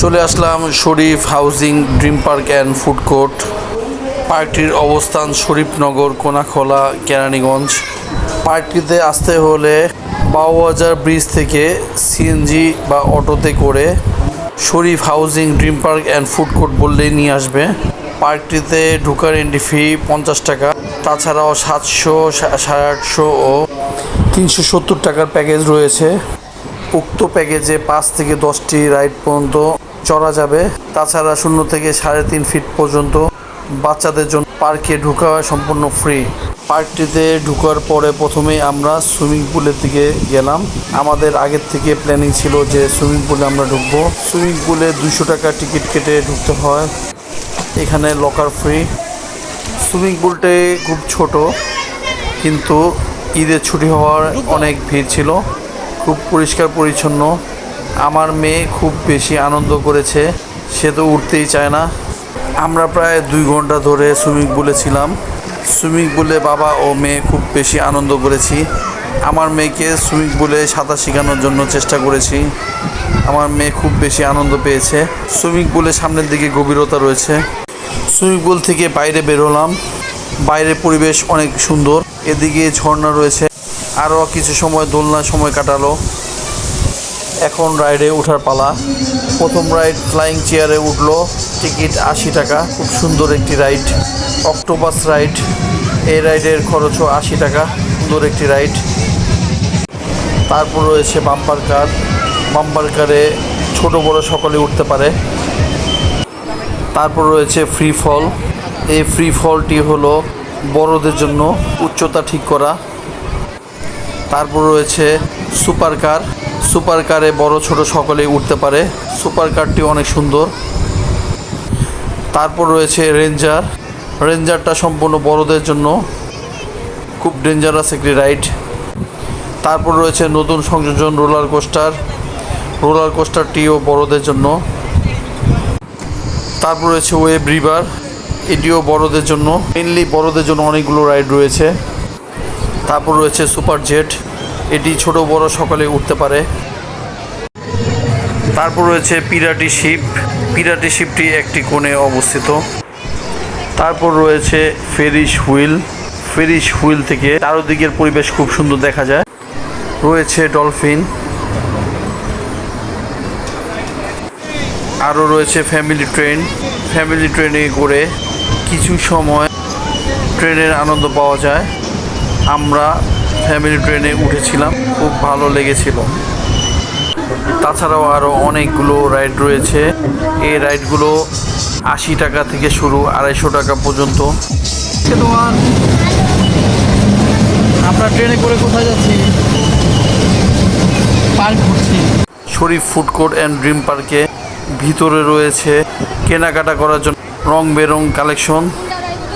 চলে আসলাম Sharif housing, dream park and food court. পার্কটির অবস্থান শরীফনগর, কোনাখোলা, কেরানীগঞ্জ। পার্কটিতে আসতে হলে বাউবাজার ব্রিজ থেকে সিএনজি বা অটোতে করে Sharif housing, dream park and food court বললেই নিয়ে আসবে। পার্কটিতে ঢুকার এন্ট্রি ফি পঞ্চাশ টাকা, তাছাড়াও সাতশো সাড়ে আটশো ও তিনশো সত্তর টাকার প্যাকেজ রয়েছে। উক্ত প্যাকেজে পাঁচ থেকে দশটি রাইড পর্যন্ত চড়া যাবে। তাছাড়া শূন্য থেকে সাড়ে তিন ফিট পর্যন্ত বাচ্চাদের জন্য পার্কে ঢোকা সম্পূর্ণ ফ্রি পার্কটিতে ঢুকার পরে প্রথমেই আমরা সুইমিং পুলের দিকে গেলাম। আমাদের আগের থেকে প্ল্যানিং ছিল যে সুইমিং পুলে আমরা ঢুকবো। সুইমিং পুলে দুশো টাকা টিকিট কেটে ঢুকতে হয়। এখানে লকার ফ্রি সুইমিং পুলটি খুব ছোট, কিন্তু ঈদের ছুটি হওয়ার অনেক ভিড় ছিল। খুব পরিষ্কার পরিচ্ছন্ন। আমার মেয়ে খুব বেশি আনন্দ করেছে, সে তো উঠতেই চায় না। আমরা প্রায় দুই ঘণ্টা ধরে সুইমিং পুলে ছিলাম। সুইমিং পুলে বাবা ও মেয়ে খুব বেশি আনন্দ করেছি। আমার মেয়েকে সুইমিং পুলে সাঁতার শেখানোর জন্য চেষ্টা করেছি। আমার মেয়ে খুব বেশি আনন্দ পেয়েছে। সুইমিং পুলের সামনের দিকে গভীরতা রয়েছে। সুইমিং পুল থেকে বাইরে বেরোলাম বাইরের পরিবেশ অনেক সুন্দর। এদিকে ঝর্ণা রয়েছে। আরও কিছু সময় দোলনার সময় কাটালো। এখন রাইডে ওঠার পালা। প্রথম রাইড ফ্লাইং চেয়ারে উঠল। টিকিট আশি টাকা, খুব সুন্দর একটি রাইড অক্টোপাস রাইড এই রাইডের খরচও আশি টাকা, সুন্দর একটি রাইড তারপর রয়েছে বাম্পার কার বাম্পার কারে ছোট বড় সকলে উঠতে পারে। তারপর রয়েছে ফ্রি ফল এই ফ্রি ফলটি হলো বড়দের জন্য উচ্চতা ঠিক করা। তারপর রয়েছে সুপার কার সুপার কারে বড় ছোট সকলেই উঠতে পারে। সুপার কারটি অনেক সুন্দর। তারপর রয়েছে রেঞ্জার। রেঞ্জারটা সম্পূর্ণ বড়দের জন্য খুব ডেঞ্জারাস একটি রাইড। তারপর রয়েছে নতুন সংযোজন রোলার কোস্টার। রোলার কোস্টারটিও বড়দের জন্য। তারপর রয়েছে ওয়েব রিভার। এটিও বড়দের জন্য। মেনলি বড়দের জন্য অনেকগুলো রাইড রয়েছে। তারপর রয়েছে সুপার জেট। এটি ছোট, বড় সকলে উঠতে পারে। তারপর রয়েছে পিরাটি শিপ। পিরাটি শিপটি একটি কোণে অবস্থিত। তারপর রয়েছে ফেরিস হুইল। ফেরিস হুইল থেকে চারোদিকের পরিবেশ খুব সুন্দর দেখা যায়। রয়েছে ডলফিন। আরও রয়েছে ফ্যামিলি ট্রেন। ফ্যামিলি ট্রেনে করে কিছু সময় ট্রেনের আনন্দ পাওয়া যায়। আমরা ফ্যামিলি ট্রেনে উঠেছিলাম খুব ভালো লেগেছিল। তাছাড়াও আরও অনেকগুলো রাইড রয়েছে। এই রাইডগুলো আশি টাকা থেকে শুরু আড়াইশো টাকা পর্যন্ত। তোমার আমরা ট্রেনে করে কোথায় যাচ্ছি? পার্ক ঘুরছি। Sharif food court and dream পার্কে ভিতরে রয়েছে। কেনাকাটা করার জন্য রং বেরং কালেকশন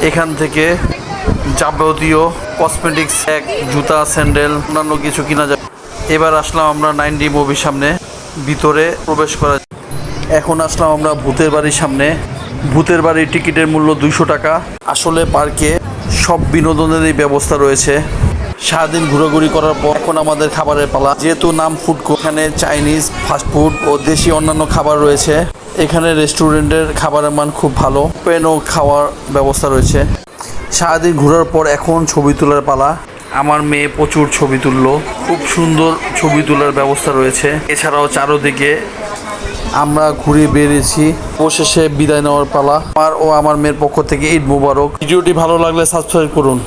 এখান থেকে যাবতীয় কসমেটিক্স এক জুতা স্যান্ডেল অন্যান্য কিছু কিনা যায়। এবার আসলাম আমরা নাইন ডি মুভির সামনে, ভিতরে প্রবেশ করা এখন আসলাম আমরা ভূতের বাড়ির সামনে। ভূতের বাড়ির টিকিটের মূল্য দুইশো টাকা। আসলে পার্কে সব বিনোদনেরই ব্যবস্থা রয়েছে। সারাদিন ঘোরাঘুরি করার পর এখন আমাদের খাবারের পালা। যেহেতু নাম ফুড এখানে চাইনিজ ফাস্টফুড ও দেশি অন্যান্য খাবার রয়েছে। এখানে রেস্টুরেন্টের খাবারের মান খুব ভালো। পেনও খাওয়ার ব্যবস্থা রয়েছে। সারাদিন ঘোরার পর এখন ছবি তোলার পালা। আমার মেয়ে প্রচুর ছবি তুললো। খুব সুন্দর ছবি তোলার ব্যবস্থা রয়েছে। এছাড়াও চারোদিকে আমরা ঘুরে বেরিয়েছি অবশেষে বিদায় নেওয়ার পালা। আমার ও আমার মেয়ের পক্ষ থেকে ঈদ মুবারক। ভিডিওটি ভালো লাগলে সাবস্ক্রাইব করুন।